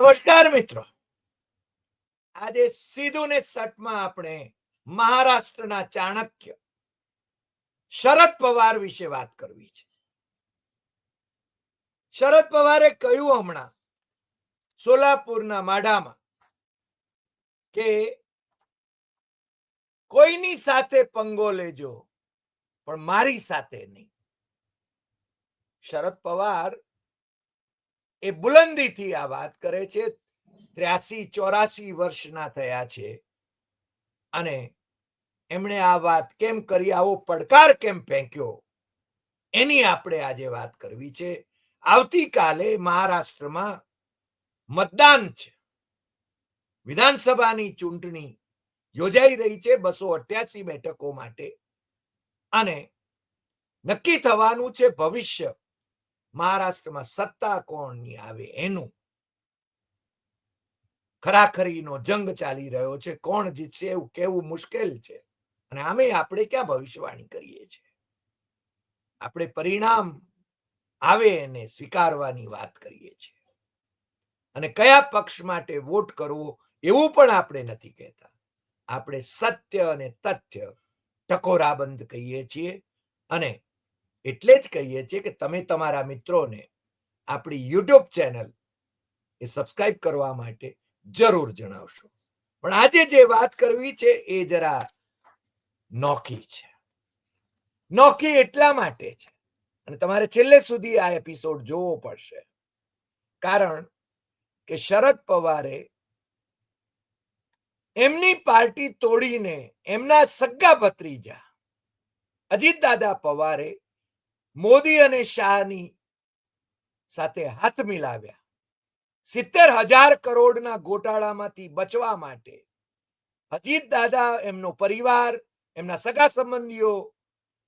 નમસ્કાર મિત્રો. આજે સીધું ને સટમાં આપણે મહારાષ્ટ્રના ચાણક્ય શરદ પવાર વિશે વાત કરવી છે. શરદ પવારે કહ્યું હમણાં સોલાપુરના માઢામાં કે કોઈની સાથે પંગો લેજો, પણ મારી સાથે નહીં. શરદ પવાર એ બુલંદીથી આ વાત કરે છે. ત્ર્યાસી, ચોરાસી વર્ષના થયા છે. અને એમણે આ વાત કેમ કરી? આવો પડકાર કેમ ફેંક્યો? એની આપણે આજે વાત કરવી છે. આવતીકાલે મહારાષ્ટ્રમાં મતદાન છે. વિધાનસભાની ચૂંટણી યોજાઈ રહી છે બસો અઠ્યાસી બેઠકો માટે. અને નક્કી થવાનું છે ભવિષ્ય. મહારાષ્ટ્રમાં સત્તા કોણની આવે એનું? ખરાખરીનો જંગ ચાલી રહ્યો છે. કોણ જીતશે એવું કેવું મુશ્કેલ છે. અને આમે આપણે ક્યાં ભવિષ્યવાણી કરીએ છીએ? આપણે પરિણામ આવે એને સ્વીકારવાની વાત કરીએ છીએ. અને કયા પક્ષ માટે વોટ કરવો એવું પણ આપણે નથી કહેતા. આપણે સત્ય અને તથ્ય ટકોરાબંધ કહીએ છીએ અને એટલે જ કહીએ છીએ કે તમે તમારા મિત્રોને આપણી યુટ્યુબ ચેનલ એ સબસ્ક્રાઇબ કરવા માટે જરૂર જણાવશો. પણ આજે જે વાત કરવી છે એ જરા નોકી છે. નોકી એટલા માટે છે. અને તમારે છેલ્લે સુધી આ એપિસોડ જોવો પડશે. કારણ કે શરદ પવારે એમની પાર્ટી તોડીને એમના સગા ભત્રીજા અજીતદાદા પવારે મોદી અને શાહની સાથે હાથ મિલાવ્યા. સિત્તેર હજાર કરોડના ગોટાળામાંથી બચવા માટે અજીત દાદા, એમનો પરિવાર, એમના સગા સંબંધીઓ,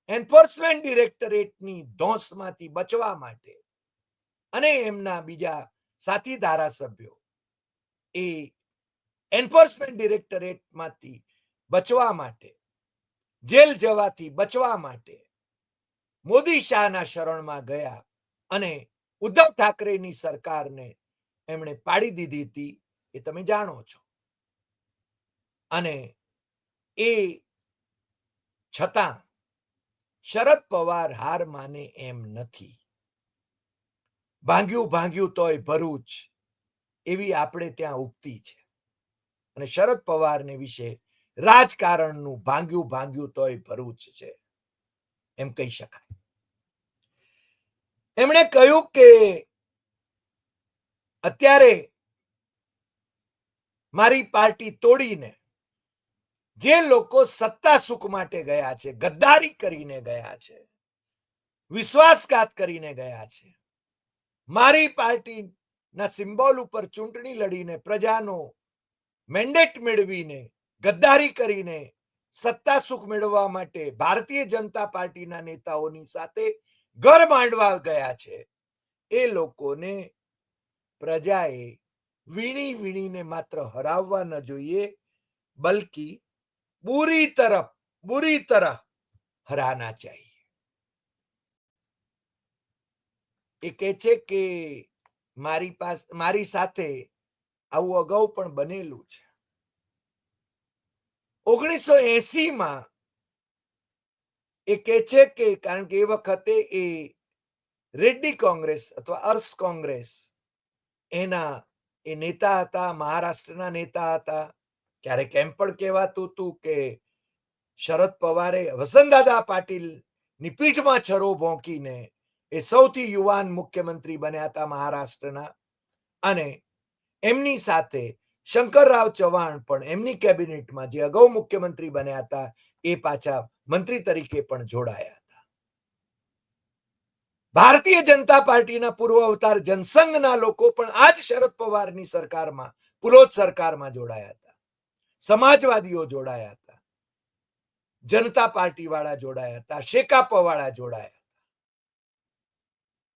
એન્ફોર્સમેન્ટ ડિરેક્ટરેટની ધોંસમાંથી બચવા માટે અને એમના બીજા સાથી ધારાસભ્યો એ એન્ફોર્સમેન્ટ ડિરેક્ટરેટમાંથી બચવા માટે, જેલ જવાથી બચવા માટે મોદી શાહના શરણમાં ગયા અને ઉદ્ધવ ઠાકરેની સરકારને એમણે પાડી દીધી હતી, એ તમે જાણો છો. અને એ છતાં શરદ પવાર હાર માને એમ નથી. ભાંગ્યું ભાંગ્યું તોય ભરૂચ એવી આપણે ત્યાં ઉગતી છે. અને શરદ પવારને વિશે રાજકારણનું ભાંગ્યું ભાંગ્યું તોય ભરૂચ છે. એમ કહી શકાય. એમણે કહ્યું કે અત્યારે મારી પાર્ટી તોડીને જે લોકો સત્તા સુખ માટે ગયા છે, ગદ્દારી કરીને ગયા છે, વિશ્વાસઘાત કરીને ગયા છે, મારી પાર્ટીના સિમ્બોલ ઉપર ચૂંટણી લડીને પ્રજાનો મેન્ડેટ મેળવીને ગદ્દારી કરીને સત્તા સુખ મેળવવા માટે ભારતીય જનતા પાર્ટીના નેતાઓની સાથે ઘર માંડવા ગયા છે. એ લોકોને પ્રજાએ વીણી વીણીને માત્ર હરાવવા ન જોઈએ, બલકી બુરી તરફ બુરી તરફ હરાના ચાહીએ. એ કહે છે કે મારી પાસે, મારી સાથે આવું અગાઉ પણ બનેલું છે. ઓગણીસો એસીમાં એ કે છે કે કારણ કે એ વખતે એ રેડ્ડી કોંગ્રેસ અથવા અર્સ કોંગ્રેસ એના એ નેતા હતા મહારાષ્ટ્રના નેતા હતા ક્યારેક એમ પણ કહેવાતું હતું કે શરદ પવારે વસંતદાદા પાટીલની પીઠમાં છરો ભોંકીને એ સૌથી યુવાન મુખ્યમંત્રી બન્યા હતા મહારાષ્ટ્રના અને એમની સાથે શંકરરાવ ચૌહાણ પણ એમની કેબિનેટમાં જે અગાઉ મુખ્યમંત્રી બન્યા હતા, એ પાછા મંત્રી તરીકે પણ જોડાયા હતા. ભારતીય જનતા પાર્ટીના પૂર્વ અવતાર જનસંઘના લોકો પણ આજ શરદ પવારની સરકારમાં પુલોત સરકારમાં જોડાયા હતા. સમાજવાદીઓ જોડાયા હતા. જનતા પાર્ટી વાળા જોડાયા હતા. શેકાપા વાળા જોડાયા હતા.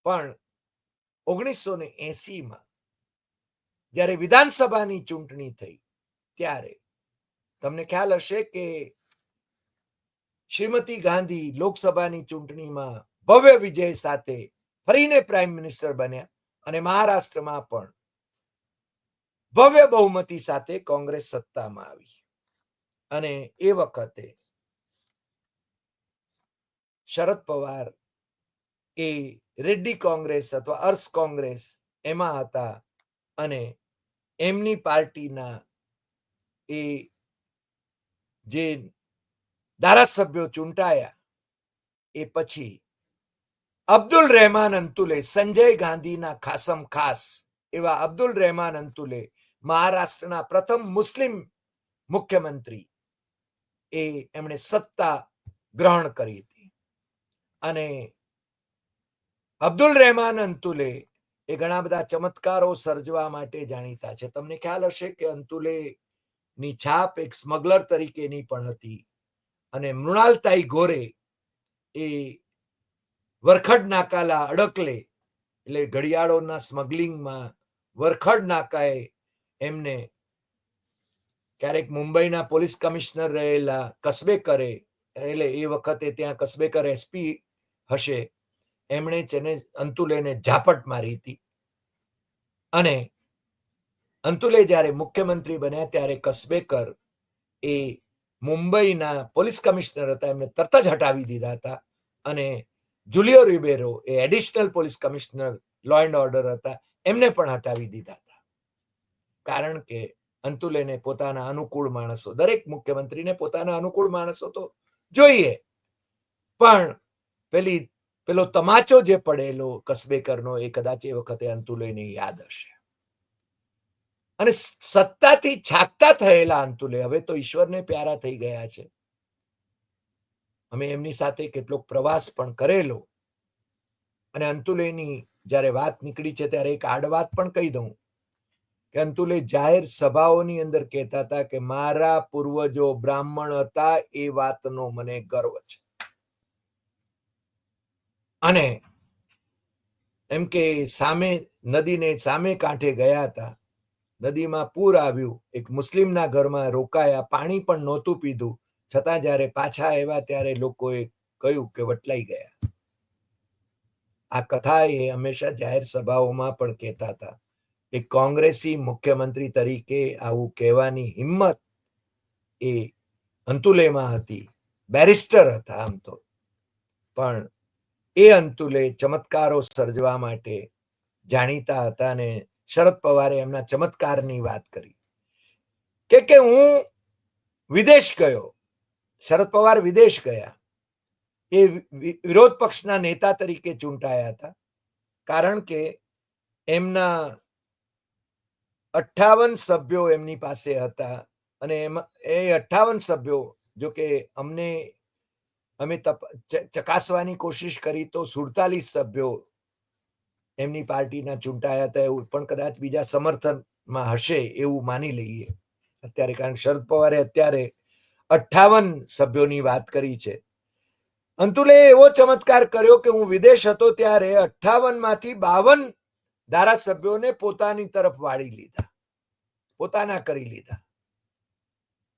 પણ ઓગણીસો ને એસી માં જ્યારે વિધાનસભાની ચૂંટણી થઈ, ત્યારે તમને ખ્યાલ હશે કે શ્રીમતી ગાંધી લોકસભાની ચૂંટણીમાં ભવ્ય વિજય સાથે ફરીને પ્રાઇમ મિનિસ્ટર બન્યા અને મહારાષ્ટ્રમાં પણ ભવ્ય બહુમતી સાથે કોંગ્રેસ સત્તામાં આવી. અને એ વખતે શરદ પવાર એ રેડ્ડી કોંગ્રેસ અથવા અર્સ કોંગ્રેસ એમાં હતા અને એમની પાર્ટીના એ જે ધારાસભ્યો ચૂંટાયા, એ પછી અબ્દુલ રહેમાન અંતુલે, સંજય ગાંધીના ખાસમ ખાસ એવા અબ્દુલ રહેમાન અંતુલે મહારાષ્ટ્રના પ્રથમ મુસ્લિમ મુખ્યમંત્રી એ એમણે સત્તા ગ્રહણ કરી હતી. અને અબ્દુલ રહેમાન અંતુલે એ ઘણા બધા ચમત્કારો સર્જવા માટે જાણીતા છે. તમને ખ્યાલ હશે કે અંતુલે ની છાપ એક સ્મગલર તરીકેની પણ હતી અને મૃણાલતાઈ ગોરે એ વરખડ નાકાલા અડકલે એટલે ઘડિયાળોના સ્મગલિંગમાં વરખડ નાકાએ એમને ક્યારેક મુંબઈના પોલીસ કમિશનર રહેલા કસબેકરે એટલે એ વખતે ત્યાં કસબેકર એસપી હશે. એમણે તેને અંતુલેને ઝાપટ મારી હતી. અને અંતુલે જ્યારે મુખ્યમંત્રી બન્યા ત્યારે કસબેકર એ મુંબઈના પોલીસ કમિશનર હતા. એમને તરત જ હટાવી દીધા હતા અને જુલિયો રિબેરો એ additional police commissioner law and order હતા. એમને પણ હટાવી દીધા હતા. કારણ કે અંતુલેને પોતાના અનુકૂળ માણસો, દરેક મુખ્યમંત્રીને પોતાના અનુકૂળ માણસો તો જોઈએ. પણ પેલી પેલો તમાચો જે પડેલો કસબેકરનો એ કદાચ એ વખતે અંતુલેને યાદ હશે. અને સત્તાથી છાકતા થયેલા અંતુલે હવે તો ઈશ્વરને પ્યારા થઈ ગયા છે. અમે એમની સાથે કેટલોક પ્રવાસ પણ કરેલો. અને અંતુલેની જ્યારે વાત નીકળી છે ત્યારે એક આડવાત પણ કહી દઉં. કે અંતુલે જાહેર સભાઓની અંદર કહેતા હતા કે, મારા પૂર્વજો બ્રાહ્મણ હતા એ વાતનો મને ગર્વ છે. અને એમ કે સામે નદીને સામે કાંઠે ગયા હતા. નદીમાં પૂર આવ્યું. એક મુસ્લિમના ઘરમાં રોકાયા. પાણી પણ નહોતું પીધું. છતાં જ્યારે પાછા આવ્યા ત્યારે લોકોએ કહ્યું કે વટલાઈ ગયા. આ કથા એ હંમેશા જાહેર સભાઓમાં પણ કહેતા હતા. એક કોંગ્રેસી મુખ્યમંત્રી તરીકે આવું કહેવાની હિંમત એ અંતુલેમાં હતી. બેરિસ્ટર હતા આમ તો. પણ એ અંતુલે ચમત્કારો સર્જવા માટે જાણીતા હતા અને શરદ પવારે એમના ચમત્કારની વાત કરી. કે કે હું વિદેશ ગયો. શરદ પવાર વિદેશ ગયા. એ વિરોધ પક્ષના નેતા તરીકે ચૂંટાયા હતા. કારણ કે એમના અઠ્ઠાવન સભ્યો એમની પાસે હતા અને એમાં, એ અઠ્ઠાવન સભ્યો, જો કે અમને અમે ચકાસવાની કોશિશ કરી તો સુડતાલીસ સભ્યો એમની પાર્ટીના ચૂંટાયા હતા એવું પણ કદાચ બીજા સમર્થનમાં હશે એવું માની લઈએ. અત્યારે કારણ શરદ પવારે અત્યારે અઠ્ઠાવન સભ્યોની વાત કરી છે. અંતુલે એવો ચમત્કાર કર્યો કે હું વિદેશ હતો ત્યારે અઠ્ઠાવનમાંથી બાવન ધારાસભ્યોને પોતાની તરફ વાળી લીધા. પોતાના કરી લીધા.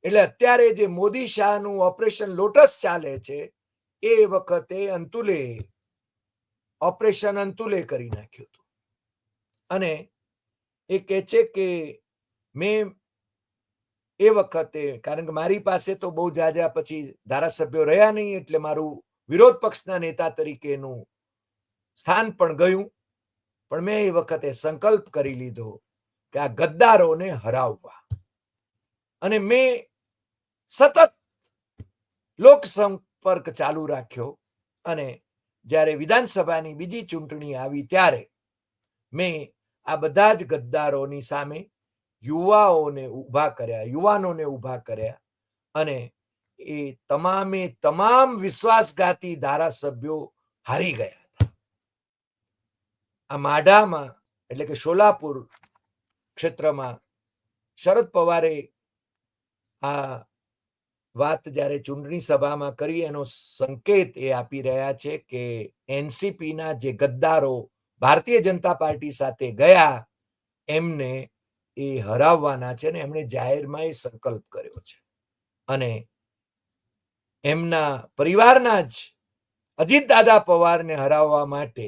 એટલે અત્યારે જે મોદી શાહનું ઓપરેશન લોટસ ચાલે છે, એ વખતે અંતુલે ઓપરેશન અંતુલે કરી નાખ્યું હતું. અને એ કહે છે કે મેં એ વખતે, કારણ કે મારી પાસે તો બહુ જાજા પછી ધારાસભ્યો રહ્યા નહીં, એટલે મારું વિરોધ પક્ષના નેતા તરીકેનું સ્થાન પણ ગયું. પણ મેં એ વખતે સંકલ્પ કરી લીધો કે આ ગદ્દારોને હરાવવા. અને મેં સતત લોક ચાલુ રાખ્યો અને જ્યારે વિધાનસભાની બીજી ચૂંટણી આવી ત્યારે મેં આ બધા જ ગદ્દારોની સામે યુવાઓને ઊભા કર્યા, યુવાનોને ઊભા કર્યા અને એ તમામે તમામ વિશ્વાસઘાતી ધારાસભ્યો હારી ગયા હતા. આ માઢામાં, એટલે કે શોલાપુર ક્ષેત્રમાં શરદ પવારે આ વાત જ્યારે ચૂંટણી સભામાં કરી, એનો સંકેત એ આપી રહ્યા છે કે એનસીપીના જે ગદ્દારો ભારતીય જનતા પાર્ટી સાથે ગયા, એમને એ હરાવવાના છે ને એમણે જાહેરમાં એ સંકલ્પ કર્યો છે. અને એમના પરિવારના જ અજીત દાદા પવારને હરાવવા માટે,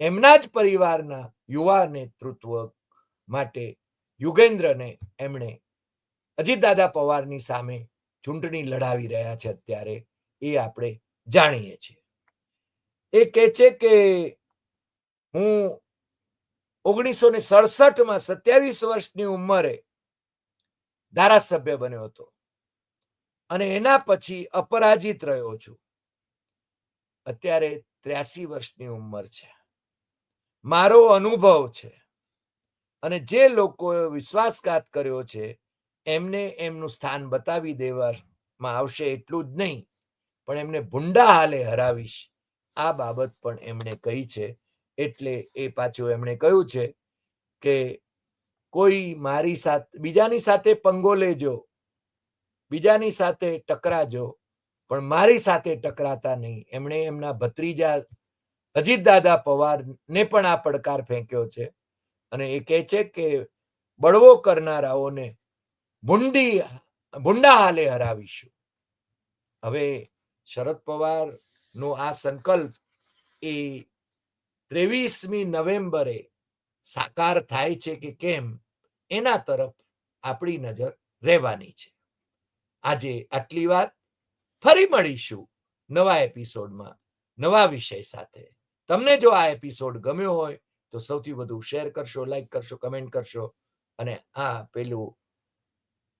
એમના જ પરિવારના યુવા નેતૃત્વ માટે યુગેન્દ્રને એમણે અજીતદાદા પવારની સામે ચૂંટણી લડાવી રહ્યા છે અત્યારે, એ આપણે જાણીએ છીએ. એ કહે છે કે હું ઓગણીસો ને સડસઠમાં સત્યાવીસ વર્ષની ઉંમરે ધારાસભ્ય બન્યો હતો અને એના પછી અપરાજિત રહ્યો છું. અત્યારે ત્ર્યાસી વર્ષની ઉંમર છે. મારો અનુભવ છે અને જે લોકોએ વિશ્વાસઘાત કર્યો છે એમને એમનું સ્થાન બતાવી દેવામાં આવશે એટલું જ નહીં, પણ એમને ભૂંડા હાલે હરાવીશ. આ બાબત પણ એમણે કહી છે. એટલે એ પાછું એમણે કહ્યું છે કે કોઈ મારી સાથે, બીજાની સાથે પંગો લેજો, બીજાની સાથે ટકરાજો, પણ મારી સાથે ટકરાતા નહીં. એમણે એમના ભત્રીજા અજીત દાદા પવારને પણ આ પડકાર ફેંક્યો છે અને એ કહે છે કે બળવો કરનારાઓને ભૂંડી ભૂંડા હાલે હરાવીશું. હવે શરદ પવાર નો આ સંકલ્પ એ ત્રેવીસમી નવેમ્બરે સાકાર થાય છે કે કેમ, એના તરફ આપણી નજર રહેવાની છે. આજે આટલી વાત. ફરી મળીશું નવા એપિસોડમાં નવા વિષય સાથે. તમને જો આ એપિસોડ ગમ્યો હોય તો સૌથી વધુ શેર કરશો, લાઈક કરશો, કમેન્ટ કરશો અને આ પેલું